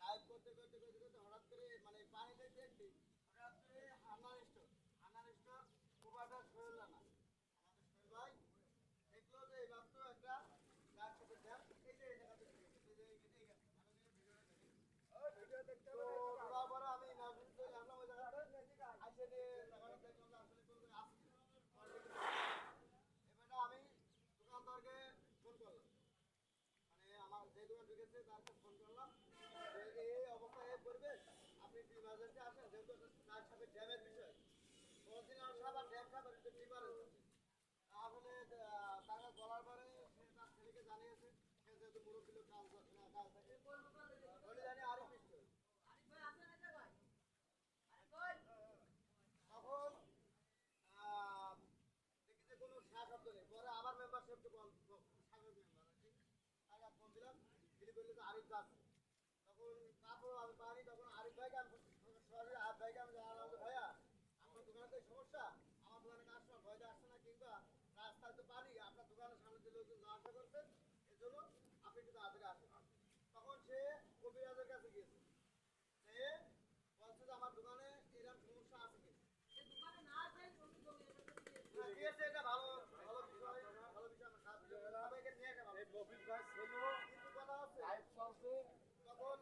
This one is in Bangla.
লাইভ করতে করতে করতে করতে হঠাৎ করে মানে পানি দেখতে দেখতে হঠাৎ করে আন্নার স্টোর আন্নার স্টোর প্রোভাইডার সোহেল রানা আমাদের সোহেল ভাই দেখল যে এই মাত্র একটা গাছ সাথে জ্যাম এই যে এই জায়গাতে এই যে এই যে এইখানে। আমি যদি ভিডিওটা দেখি। তো দেওয়ার পরে আমি নার্সিং চলে আসলাম ওই জায়গাতে আসে দিয়ে জায়গাটা দেখলাম যে আসলে কোনো কোনো আছে এবারে আমি দোকানদারকে ফোন করলাম মানে যে দোকান ফোন করলাম। এই অবস্থা, এই পরিবেশ, আপনি ইমার্জেন্সি আসেন? যেহেতু তার সাথে ড্যামের বিষয়। অরিজিনাল সাবান ড্যাম সাবান এটা ডিফারেন্স আসলে তাকে বলার পরে সে তার ছেলেকে জানিয়েছে, সে যেহেতু মুরব্বী লোক, কাজ কাজ আরও মিষ্টি তখন দেখি যে কোনো সার শব্দ নেই পরে আবার মেম্বারশিপকে বল আরিফ তখন তারপর আমি পারি তখন আরিফ ভাইকে আমি সরাসরি আরিফ ভাইকে আমি সমস্যা আমার দোকানে কাস্টমার ভয়তে আসছে না কিংবা রাস্তায় পানি আপনার দোকানের সামনে যে লোকজন আসা করছেন, এর জন্য আপনি একটু তাড়াতাড়ি আসেন। তখন সে ছিল লাইট চলছে। তখন